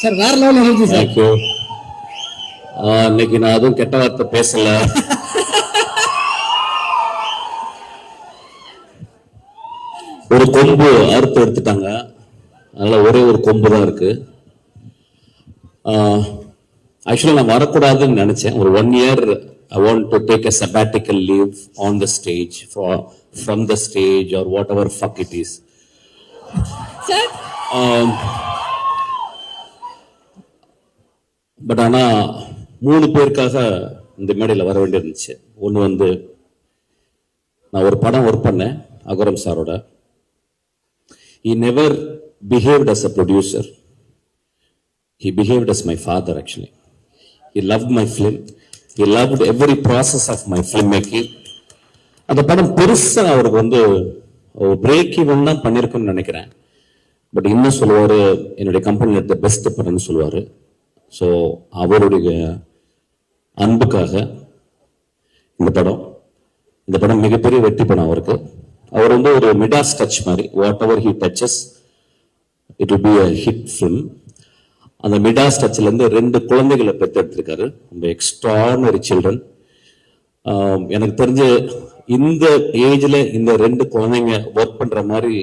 Sir வேற level energy sir. Thank you இன்னைக்கு நான் அதுவும் கெட்ட வார்த்தை பேசல. ஒரு கொம்பு அறுத்து எடுத்துட்டாங்க. அதனால ஒரே ஒரு கொம்பு தான் இருக்கு. ஆக்சுவலாக நான் வரக்கூடாதுன்னு நினைச்சேன். ஒரு one year I want to take a sabbatical leave on the stage from the stage or whatever fuck it is sir but ஆனால் மூணு பேருக்காக இந்த மேடையில் வர வேண்டியிருந்துச்சு. ஒன்று வந்து நான் ஒரு படம் ஒர்க் பண்ணேன் அகரம் சாரோட. He never behaved as a producer he behaved as my father actually he love my film he loved every process of my film making அந்த படம் பெருசாக அவருக்கு வந்து பிரேக் ஈவன் தான் பண்ணியிருக்குன்னு நினைக்கிறேன். பட் இன்னும் சொல்லுவார் என்னுடைய கம்பெனி எடுத்த பெஸ்ட் படம்னு சொல்லுவார். ஸோ அவருடைய அன்புக்காக இந்த படம் இந்த படம் மிகப்பெரிய வெற்றி படம் அவருக்கு. அவர் வந்து ஒரு மிடாஸ் டச் மாதிரி whatever he touches it be a hit film அந்த மிடாஸ் டச்சிலேருந்து ரெண்டு குழந்தைகளை பெற்றெடுத்திருக்காரு. ரொம்ப எக்ஸ்ட்ரானரி சில்ட்ரன் எனக்கு தெரிஞ்சு இந்த ஏஜில் இந்த ரெண்டு குழந்தைங்க ஒர்க் பண்ணுற மாதிரி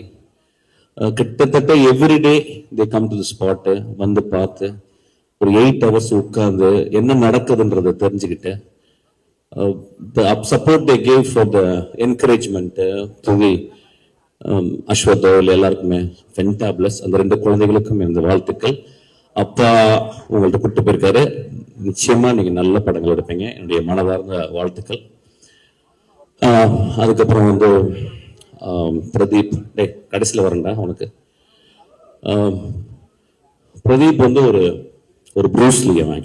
கிட்டத்தட்ட everyday they come to spot வந்து பார்த்து ஒரு எயிட் ஹவர்ஸ் உட்கார்ந்து என்ன நடக்குதுன்றத தெரிஞ்சுக்கிட்டு support they gave for the encouragement encouragement uh, um, Ashwath அவர்கள் எல்லாருக்குமே ஃபென்டாப்ளஸ் அந்த ரெண்டு குழந்தைகளுக்கும் இந்த வாழ்த்துக்கள். அப்பா உங்கள்கிட்ட கூட்டு போயிருக்காரு. நிச்சயமா நீங்க நல்ல படங்கள் எடுப்பீங்க. என்னுடைய மனதார்ந்த வாழ்த்துக்கள். அதுக்கப்புறம் வந்து பிரதீப் டே கடைசியில் வரேன்டா உனக்கு. பிரதீப் வந்து ஒரு ஒரு ப்ரூஸ்லி அவன்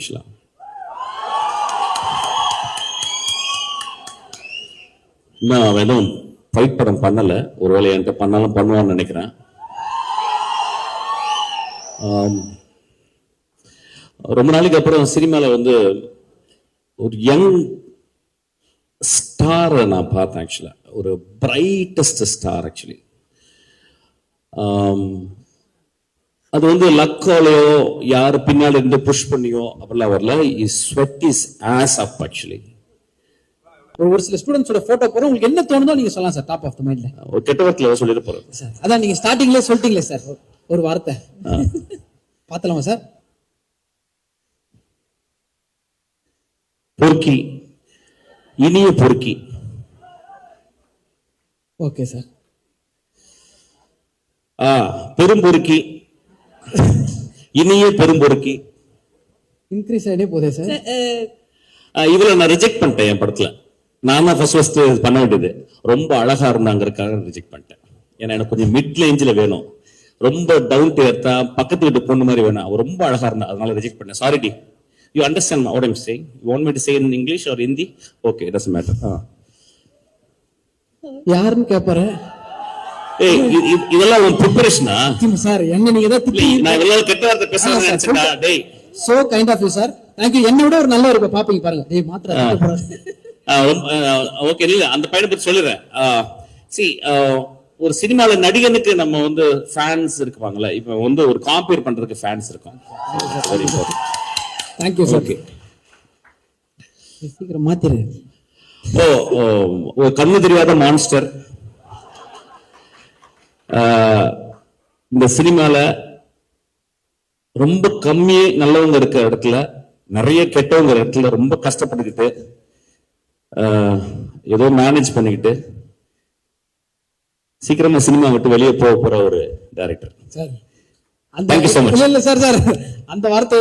இன்னும் அவன் எதுவும் ஃபைட் படம் ஒரு ஒருவேளை என்கிட்ட பண்ணாலும் பண்ணுவான்னு நினைக்கிறேன். ரொம்ப நாளைக்கு அப்புறம் சினிமாவில் வந்து ஒரு யங் ஸ்டாரை நான் பார்த்தேன் ஆக்சுவலாக ஒரு பிரைட்டஸ்ட் ஸ்டார் ஆக்சுவலி அது வந்து லக்காலையோ யார் பின்னாடி இருந்து புஷ் பண்ணியோ அப்படிலாம் வரல. Is sweat is as up actually ஒரு சில ஸ்டூடெண்ட்ஸோட போட்டோ போறோம். உங்களுக்கு என்ன தோணுதோ நீங்க சொல்லலாம் சார் டாப் ஆஃப் த மைண்ட்ல ஒரு கெட்ட வார்த்தையில் சொல்லிட்டு போறது சார் அதான் நீங்க ஸ்டார்டிங்ல சொல்லிட்டீங்களே சார் ஒரு வார்த்தை. பார்த்தலாமா சார் பொறுக்கி. இனிய பொறுக்கி. ஓகே சார் ஆ பெரும்பொறுக்கி இனிய பெரும்பொறுக்கி இன்க்ரீஸ் ஆகிட்டே போதே சார் ஆ, இவளை நான் ரிஜெக்ட் பண்ணிட்டேன் என் படத்துல. நான் தான் ஃபர்ஸ்ட் ஃபர்ஸ்ட் பண்ண வேண்டியது. ரொம்ப அழகா இருந்தாங்கிறதுக்காக ரிஜெக்ட் பண்ணிட்டேன். ஏன்னா எனக்கு கொஞ்சம் மிட் ரேஞ்சில் வேணும். ரொம்ப டவுன் டு எர்த்தா பக்கத்து வீட்டு பொண்ணு மாதிரி வேணும். அவ ரொம்ப அழகா இருந்தா அதனால ரிஜெக்ட் பண்ணேன். Sorry do you understand what I'm saying you want me to say in English or Hindi okay does matter யாருன்னு கேட்பாரு இதெல்லாம் உன் ப்ரிப்பரேஷனா சார் என்ன நீங்க தான் நான் இவ்வளவு கெட்ட வார்த்தை. நினைச்சேன்டா டேய். So kind of you sir thank you என்ன விட ஒரு நல்ல ஒரு பாப்பீங்க பாருங்க. டேய் மாத்திர ஓகே இல்ல அந்த பையனை பத்தி சொல்லிடுறேன். சி ஒரு சினிமால நடிகனுக்கு நம்ம வந்து ஃபேன்ஸ் இருப்பாங்கல்ல இப்ப வந்து ஒரு காம்பேர் பண்றதுக்கு ஃபேன்ஸ் இருக்கும். Very important thank you sir okay சீக்கிரம் மாத்திரு. ஓ ஓ, ஒரு கண்ணு தெரியாத மான்ஸ்டர் இந்த சினிமால ரொம்ப கம்மி நல்லவங்க இருக்க இடத்துல நிறைய கெட்டவங்க இடத்துல ரொம்ப கஷ்டப்பட்டுக்கிட்டு ஏதோ மேனேஜ் பண்ணிக்கிட்டு சீக்கிரமா சினிமா விட்டு வெளியே போக போற ஒரு டைரக்டர் சார். இல்ல சார் சார். அந்த வார்த்தை